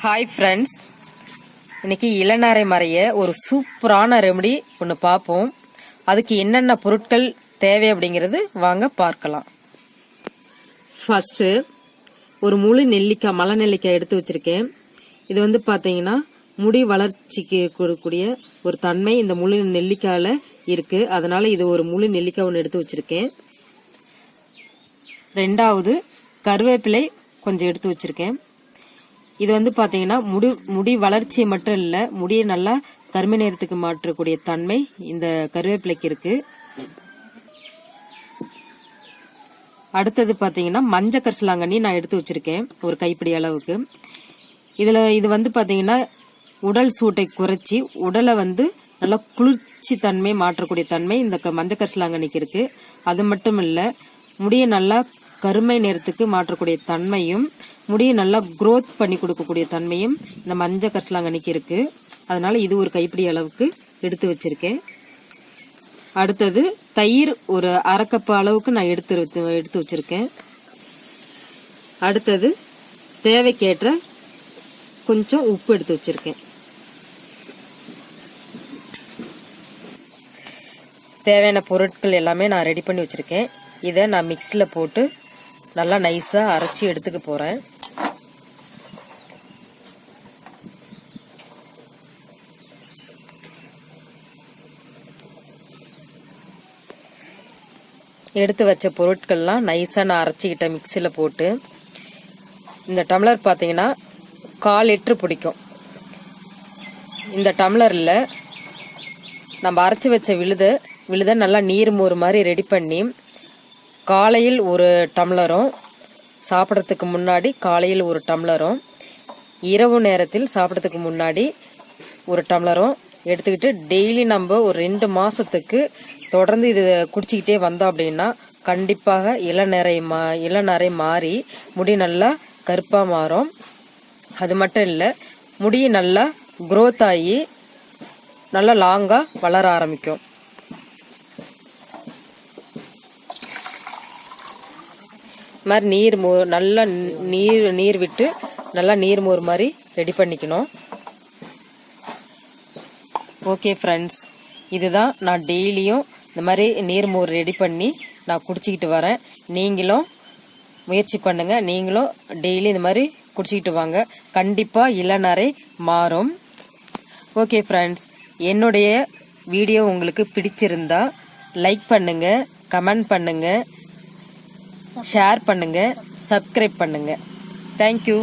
Hi friends இன்றைக்கி இளநரை மறைய ஒரு சூப்பரான ரெமடி ஒன்று பார்ப்போம். அதுக்கு என்னென்ன பொருட்கள் தேவை அப்படிங்கிறது வாங்க பார்க்கலாம். ஃபஸ்ட்டு ஒரு முழு நெல்லிக்காய் மலை நெல்லிக்காய் எடுத்து வச்சுருக்கேன். இது வந்து பார்த்தீங்கன்னா முடி வளர்ச்சிக்கு கொடுக்கக்கூடிய ஒரு தன்மை இந்த முழு நெல்லிக்காயில் இருக்குது அதனால் இது ஒரு முழு நெல்லிக்காய் ஒன்று எடுத்து வச்சுருக்கேன். ரெண்டாவது கருவேப்பிலை கொஞ்சம் எடுத்து வச்சுருக்கேன். இது வந்து பார்த்தீங்கன்னா முடி முடி வளர்ச்சியை மட்டும் இல்லை முடியை நல்லா கருமை நேரத்துக்கு மாற்றக்கூடிய தன்மை இந்த கருவேப்பிலைக்கு இருக்கு. அடுத்தது பார்த்தீங்கன்னா மஞ்சள் கரிசலாங்கண்ணி நான் எடுத்து வச்சுருக்கேன் ஒரு கைப்பிடி அளவுக்கு. இதில் இது வந்து பார்த்தீங்கன்னா உடல் சூட்டை குறைச்சி உடலை வந்து நல்லா குளிர்ச்சி தன்மை மாற்றக்கூடிய தன்மை இந்த மஞ்ச மஞ்சள் கரிசலாங்கண்ணிக்கு இருக்குது அது மட்டும் இல்லை முடியை நல்லா கருமை நிறத்துக்கு மாற்றக்கூடிய தன்மையும் முடியை நல்லா க்ரோத் பண்ணி கொடுக்கக்கூடிய தன்மையும் இந்த மஞ்சள் கரிசலாங்கண்ணிக்கு இருக்குது அதனால் இது ஒரு கைப்பிடி அளவுக்கு எடுத்து வச்சிருக்கேன். அடுத்தது தயிர் ஒரு அரைக்கப்பு அளவுக்கு நான் எடுத்து எடுத்து வச்சுருக்கேன். அடுத்தது தேவைக்கேற்ற கொஞ்சம் உப்பு எடுத்து வச்சுருக்கேன். தேவையான பொருட்கள் எல்லாமே நான் ரெடி பண்ணி வச்சுருக்கேன். இதை நான் மிக்ஸியில் போட்டு நல்லா நைஸாக அரைச்சி எடுத்துக்க போகிறேன் எடுத்து வச்ச பொருட்கள்லாம் நைஸாக நான் அரைச்சிக்கிட்டேன் மிக்சியில் போட்டு. இந்த டம்ளர் பார்த்தீங்கன்னா கால் லிட்ரு பிடிக்கும். இந்த டம்ளரில் நம்ம அரைச்சி வச்ச விழுத விழுத நல்லா நீர் மோர் மாதிரி ரெடி பண்ணி காலையில் ஒரு டம்ளரும் சாப்பிட்றதுக்கு முன்னாடி காலையில் ஒரு டம்ளரும் இரவு நேரத்தில் சாப்பிட்றதுக்கு முன்னாடி ஒரு டம்ளரும் எடுத்துக்கிட்டு டெய்லி நம்ம ஒரு ரெண்டு மாதத்துக்கு தொடர்ந்து இது குடிச்சிக்கிட்டே வந்தோம் அப்படின்னா கண்டிப்பாக இளநரை மா இளநரை மாறி முடி நல்லா கருப்பாக மாறும். அது மட்டும் இல்லை முடி நல்லா க்ரோத் ஆகி நல்லா லாங்காக வளர ஆரம்பிக்கும். இது மாதிரி நீர் மோ நல்லா நீர் நீர் விட்டு நல்லா நீர் மோர் மாதிரி ரெடி பண்ணிக்கணும். ஓகே ஃப்ரெண்ட்ஸ் இதுதான் நான் டெய்லியும் இந்த மாதிரி நீர்மோர் ரெடி பண்ணி நான் குடிச்சிக்கிட்டு வரேன். நீங்களும் முயற்சி பண்ணுங்கள் நீங்களும் டெய்லி இந்த மாதிரி குடிச்சிக்கிட்டு வாங்க. கண்டிப்பாக இளநரை மாறும். ஓகே ஃப்ரெண்ட்ஸ் என்னுடைய வீடியோ உங்களுக்கு பிடிச்சிருந்தா லைக் பண்ணுங்கள் கமெண்ட் பண்ணுங்கள் ஷேர் பண்ணுங்கள் சப்ஸ்கிரைப் பண்ணுங்கள் தேங்க்யூ